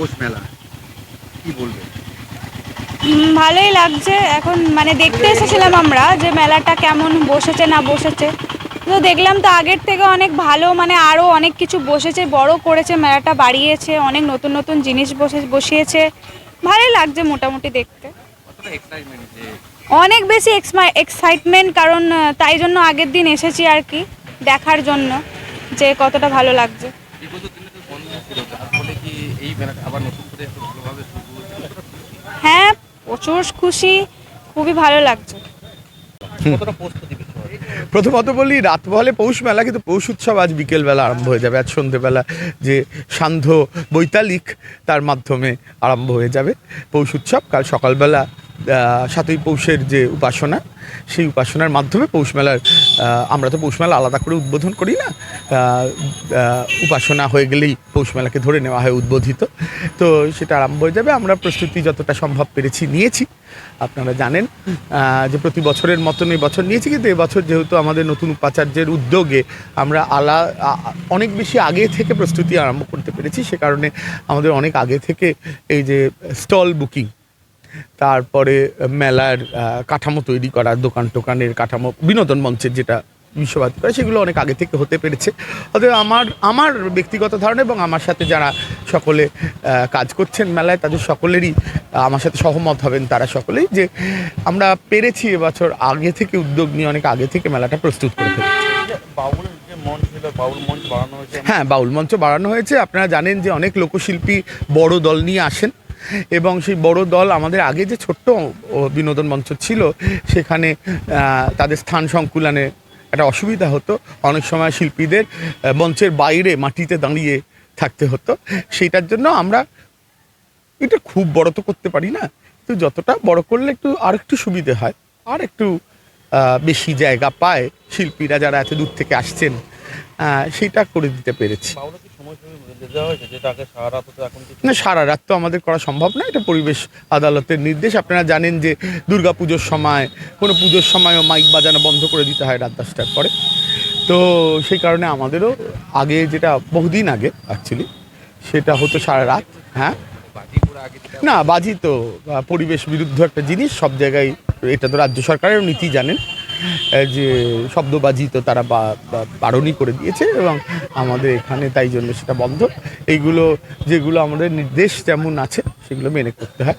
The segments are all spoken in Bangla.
পৌষ মেলা। কি বলবে? ভালোই লাগছে। এখন মানে দেখতে এসেছিলাম আমরা যে মেলাটা কেমন বসেছে না বসেছে। তো দেখলাম তো আগের থেকে অনেক ভালো মানে আরও অনেক কিছু বসেছে বড় করেছে মেলাটা বাড়িয়েছে অনেক নতুন নতুন জিনিস বসে বসিয়েছে। ভালোই লাগছে মোটামুটি দেখতে। অনেক বেশি এক্সাইটমেন্ট কারণ তাই জন্য আগের দিন এসেছি আর কি দেখার জন্য যে কতটা ভালো লাগছে। এই মেলাটা আবার নতুন করে একটু ভালোভাবে শুরু হয়েছে হ্যাঁ প্রচুর খুশি খুবই ভালো লাগছে। কতটা প্রস্তুতি প্রথমত বলি রাত বলে পৌষ মেলা কিন্তু পৌষ উৎসব আজ বিকেলবেলা আরম্ভ হয়ে যাবে। আজ সন্ধেবেলা যে সান্ধ্য বৈতালিক তার মাধ্যমে আরম্ভ হয়ে যাবে পৌষ উৎসব। কাল সকালবেলা সাতই পৌষের যে উপাসনা, সেই উপাসনার মাধ্যমে পৌষ মেলার আমরা তো পৌষ মেলা আলাদা করে উদ্বোধন করি না। উপাসনা হয়ে গেলেই পৌষ মেলাকে ধরে নেওয়া হয় উদ্বোধিত। তো সেটা আরম্ভ হয়ে যাবে। আমরা প্রস্তুতি যতটা সম্ভব পেরেছি নিয়েছি। আপনারা জানেন যে প্রতি বছরের মতন এই বছর নিয়েছি, কিন্তু এবছর যেহেতু আমাদের নতুন উপাচার্যের উদ্যোগে আমরা আলা অনেক বেশি আগে থেকে প্রস্তুতি আরম্ভ করতে পেরেছি। সে কারণে আমাদের অনেক আগে থেকে এই যে স্টল বুকিং তারপরে মেলার কাঠামো তৈরি করা দোকান টোকানের কাঠামো বিনোদন মঞ্চের যেটা বিশ্বভারতী করে সেগুলো অনেক আগে থেকে হতে পেরেছে। অতএব আমার আমার ব্যক্তিগত ধারণা এবং আমার সাথে যারা সকলে কাজ করছেন মেলায় তাদের সকলেরই আমার সাথে সহমত হবেন তারা সকলেই যে আমরা পেরেছি এবছর আগে থেকে উদ্যোগ নিয়ে অনেক আগে থেকে মেলাটা প্রস্তুত করে ফেলেছি। বাউলের যে মঞ্চ বাউল মঞ্চ বাড়ানো হয়েছে? হ্যাঁ বাউল মঞ্চ বাড়ানো হয়েছে। আপনারা জানেন যে অনেক লোকশিল্পী বড় দল নিয়ে আসেন। এবং সেই বড় দল আমাদের আগে যে ছোট্ট বিনোদন মঞ্চ ছিল, সেখানে তাদের স্থান সংকুলানে একটা অসুবিধা হতো। অনেক সময় শিল্পীদের মঞ্চের বাইরে মাটিতে দাঁড়িয়ে থাকতে হতো। সেইটার জন্য আমরা এটা খুব বড় তো করতে পারি না। কিন্তু যতটা বড় করলে একটু আর একটু সুবিধে হয়, আর একটু বেশি জায়গা পায় শিল্পীরা যারা এত দূর থেকে আসছেন। সেটা করে দিতে পেরেছি। না সারা রাত তো আমাদের করা সম্ভব না এটা পরিবেশ আদালতের নির্দেশ। আপনারা জানেন যে দুর্গা পুজোর সময় কোনো পুজোর সময়ও মাইক বাজানো বন্ধ করে দিতে হয় রাত দশটার পরে। তো সেই কারণে আমাদেরও আগে যেটা বহুদিন আগে অ্যাকচুয়ালি সেটা হতো সারা রাত হ্যাঁ। না বাজি তো পরিবেশ বিরুদ্ধ একটা জিনিস সব জায়গায় এটা তো রাজ্য সরকারের নীতি জানেন। যে শব্দবাজি তো তারা বারণই করে দিয়েছে এবং আমাদের এখানে তাই জন্য সেটা বন্ধ। এইগুলো, যেগুলো আমাদের নির্দেশ যেমন আছে, সেগুলো মেনে করতে হয়।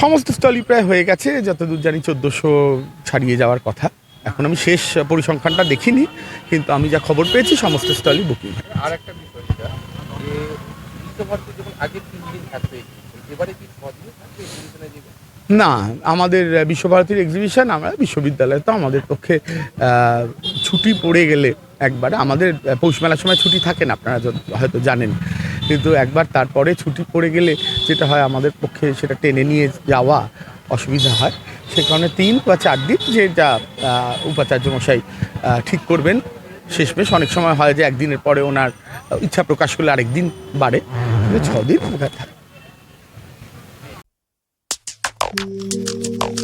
সমস্ত স্থলই প্রায় হয়ে গেছে, যতদূর জানি চোদ্দোশো ছাড়িয়ে যাওয়ার কথা। এখন আমি শেষ পরিসংখ্যানটা দেখিনি, কিন্তু আমি যা খবর পেয়েছি, সমস্ত স্টলই বুকিং হয়। আর একটা বিষয় এবারে কি না, আমাদের বিশ্বভারতীর এক্সিবিশন আমরা বিশ্ববিদ্যালয়ে তো আমাদের পক্ষে ছুটি পড়ে গেলে একবার, আমাদের পৌষ মেলার সময় ছুটি থাকে না, আপনারা যত- হয়তো জানেন। কিন্তু একবার তারপরে ছুটি পড়ে গেলে যেটা হয় আমাদের পক্ষে সেটা টেনে নিয়ে যাওয়া অসুবিধা হয়। সে কারণে তিন বা চার দিন যেটা উপাচার্য মশাই ঠিক করবেন। শেষমেশ অনেক সময় হয় যে একদিনের পরে ওনার ইচ্ছা প্রকাশ করলে আরেক দিন বাড়ে কিন্তু ছ Música